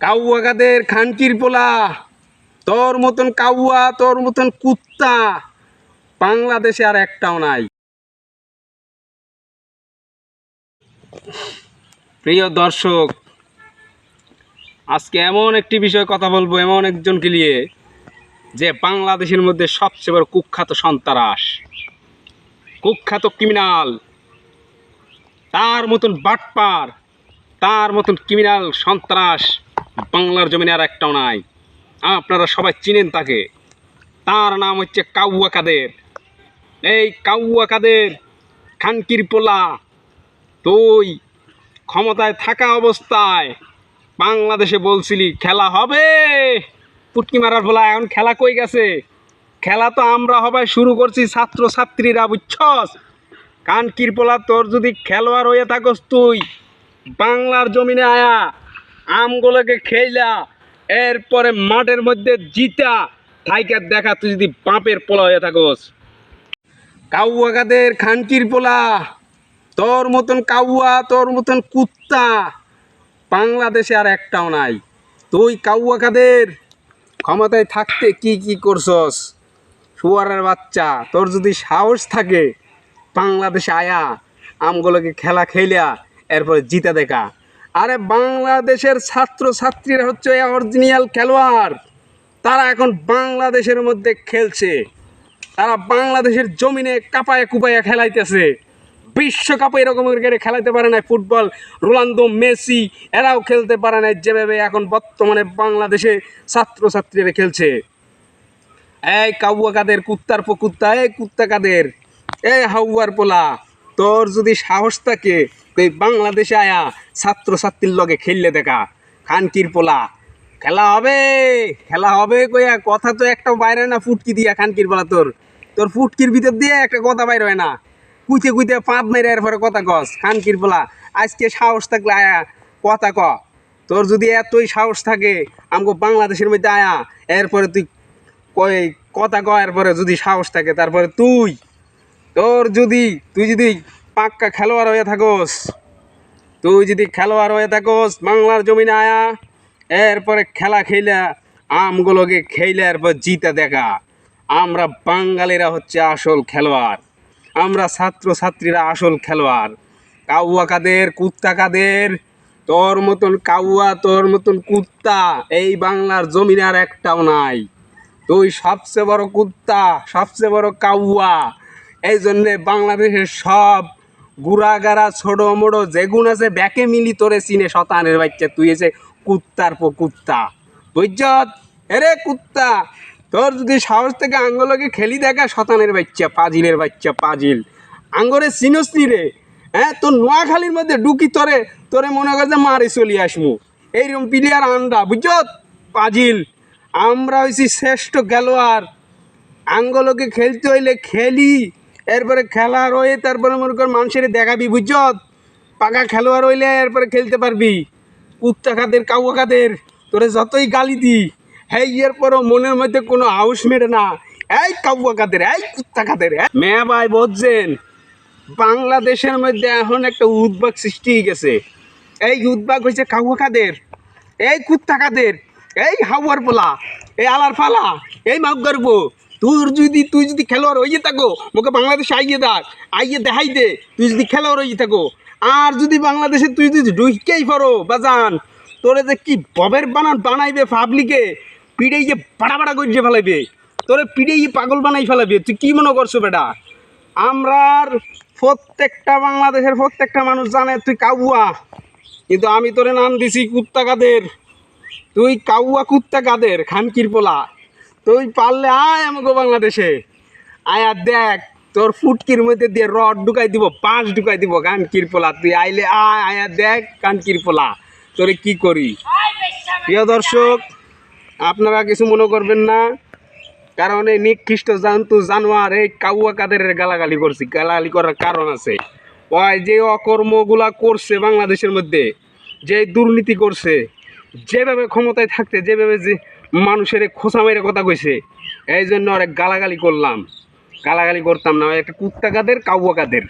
কাউয়া কাদের খানকির পোলা, তোর মতন কাউয়া, তোর মতন কুত্তা বাংলাদেশে আর একটাও নাই। প্রিয় দর্শক, আজকে এমন একটি বিষয়ে কথা বলব, এমন একজনকে নিয়ে যে বাংলাদেশের মধ্যে সবচেয়ে বড় কুখ্যাত সন্ত্রাস, কুখ্যাত ক্রিমিনাল তার মতন বাটপার, তার মতন ক্রিমিনাল সন্ত্রাস বাংলার জমিনে আর একটাও নাই। আপনারা সবাই চিনেন তাকে। তার নাম হচ্ছে কাউয়া কাদের। এই কাউয়া কাদের খানকির পোলা। তুই ক্ষমতায় থাকা অবস্থায় বাংলাদেশে বলছিলি, খেলা হবে? পুটকি মারার বলা এখন খেলা কই গেছে? খেলা তো আমরা হবাই শুরু করছি ছাত্র ছাত্রীরা বুঝছস? কানকির পোলা, তোর যদি খেলোয়াড় হয়ে থাকস তুই, বাংলার জমিনে আয়া আমগুলোকে খেইলা, এরপরে মাঠের মধ্যে জিতা। থাইকার দেখা, তুই যদি বাপের পোলা হয়ে থাকস। কাউয়া কাদের খানকির পোলা, তোর মতন কাউয়া, তোর মতন কুত্তা বাংলাদেশে আর একটাও নাই। তুই কাউয়া কাদের ক্ষমতায় থাকতে কি কি করছস? শুয়ারের বাচ্চা, তোর যদি সাহস থাকে, বাংলাদেশে আয়া, আমগুলোকে খেলা খেলিয়া এরপরে জিতা দেখা। আরে বাংলাদেশের ছাত্র ছাত্রীরা হচ্ছে অরিজিনাল খেলোয়াড়। তারা এখন বাংলাদেশের মধ্যে খেলছে। তারা বাংলাদেশের জমিনে কাপায় কুপায়া খেলাইতেছে। বিশ্বকাপে এরকম করে খেলাইতে পারে না ফুটবল, রোনালদো, মেসি, এরাও খেলতে পারে না যেভাবে এখন বর্তমানে বাংলাদেশে ছাত্রছাত্রীরা খেলছে। এই কাউয়া কাদের, কুত্তার পো, কুত্তা, এই কুত্তা কাদের, এই হাউয়ার পোলা, তোর যদি সাহস থাকে তুই বাংলাদেশে আয়া ছাত্রছাত্রীর লগে খেললে দেখা। খানকির পোলা। খেলা হবে খেলা হবে কইয়া কথা তো একটা বাইরে না, ফুটকি দিয়া খানকির পোলা তোর। তোর ফুটকির ভিতর দিয়ে একটা কথা বাইর হয় না। কুইতে কুইতে পাপ মেরে এরপরে কথা কস, খানকির পোলা, আজকে সাহস থাকলে আয়া কথা ক। তোর যদি এতই সাহস থাকে আমাকে বাংলাদেশের মধ্যে আয়া, এরপরে তুই কই, কথা কয়ার পরে যদি সাহস থাকে, তারপরে তুই, তোর যদি, তুই যদি পাক্কা খেলোয়াড় হয়ে থাকোস। তুই যদি খেলোয়াড় হয়ে থাকোস বাংলার জমিনে আয়া, এরপরে খেলা খেলা আমগুলোকে খেলে এরপর জিতে দেখা। আমরা বাঙালিরা হচ্ছে আসল খেলোয়াড়। আমরা ছাত্র ছাত্রীরা আসল খেলোয়াড়। কাউয়া কাদের, কুত্তা কাদের? তোর মতন কাউয়া, তোর মতন কুত্তা এই বাংলার জমিনে আর একটাও নাই। তুই সবচেয়ে বড় কুত্তা, সবচেয়ে বড় কাউয়া। এই জন্যে বাংলাদেশের সব গুড়াগাড়া ছোট মোড়ো, যেগুন আছে, ব্যাকে মিলি তোরে চিনে শতানের বাচ্চা। তুই এসে কুত্তার পো কুত্তা। বুঝছত এরে কুত্তা, তোর যদি সাহস থেকে আঙ্গলকে খেলি দেখা, শতানের বাচ্চা, পাজিলের বাচ্চা, পাজিল। আঙ্গরে চিনস রে? হ্যাঁ তোর নোয়াখালীর মধ্যে ডুকি তোরে তোরে মনে করে যে মারে চলি আসমু। এইরকম প্লেয়ার আন্ডা বুঝছত পাজিল, আমরা হয়েছি শ্রেষ্ঠ খেলোয়াড়। আঙ্গলকে খেলতে হইলে খেলি। এরপরে খেলা রয়ে তারপরে মনে কর মানুষের দেখাবি বুঝছত পাকা খেলোয়াড় হইলে এরপরে খেলতে পারবি। কুত্তা খাদের কাউয়া খাদের তোরে যতই গালি দি হ্যাঁ এর পরও মনের মধ্যে কোনো আউস মেরে না। এই কাউয়া খাদের এই কুত্তা খাদের মেয়া ভাই বুঝছেন বাংলাদেশের মধ্যে এখন একটা উদ্বাগ সৃষ্টি হয়ে গেছে। এই উদ্বাগ হয়েছে কাউয়া খাদের এই কুত্তা খাদের এই হাওয়ার পোলা, এই আলার ফালা, এই মাপ গর্ব তোর যদি তুই যদি খেলোয়াড় হয়ে থাকো মোকে বাংলাদেশে আইয়ে দেখ, আইয়ে দেখাই দে, তুই যদি খেলোয়াড় হয়ে থাকো। আর যদি বাংলাদেশে তুই যদি ঢুকেই পারো, বাজান, তোরে যে কি ববের বানান বানাইবে পাবলিকে পিড়েই যে বাড়া বাড়া করে ফেলাইবে, তোরে পিড়েই পাগল বানাই ফেলাবে তুই কি মনে করছ বেটা? আমরার প্রত্যেকটা বাংলাদেশের প্রত্যেকটা মানুষ জানে তুই কাউয়া, কিন্তু আমি তোরে নাম দিছি কুত্তা কাদের তুই কাউয়া কুত্তা কাদের খানকির পোলা। তুই পারলে আয় আমাকে বাংলাদেশে। আয় দেখ, তোর ফুটকির মধ্যে দিয়ে রড ঢুকাই দিব, পাঁচ ঢুকাই দিব কানকির পোলা। তুই আইলে আয়, আয়া দেখ কানকির পোলা, তোরে কি করি। প্রিয় দর্শক, আপনারা কিছু মনে করবেন না, কারণ এই নিকৃষ্ট জান্তু জানোয়ার এই কাউয়া কাদের গালাগালি করছি, গালাগালি করার কারণ আছে। ওই যে অকর্মগুলা করছে বাংলাদেশের মধ্যে, যে দুর্নীতি করছে যেভাবে ক্ষমতায় থাকতে, যেভাবে যে মানুষের খোসা মেরে কথা কইছে এই জন্য আরেক গালাগালি করলাম। গালাগালি করতাম না একটা কুত্তা কাদের কাউয়া কাদের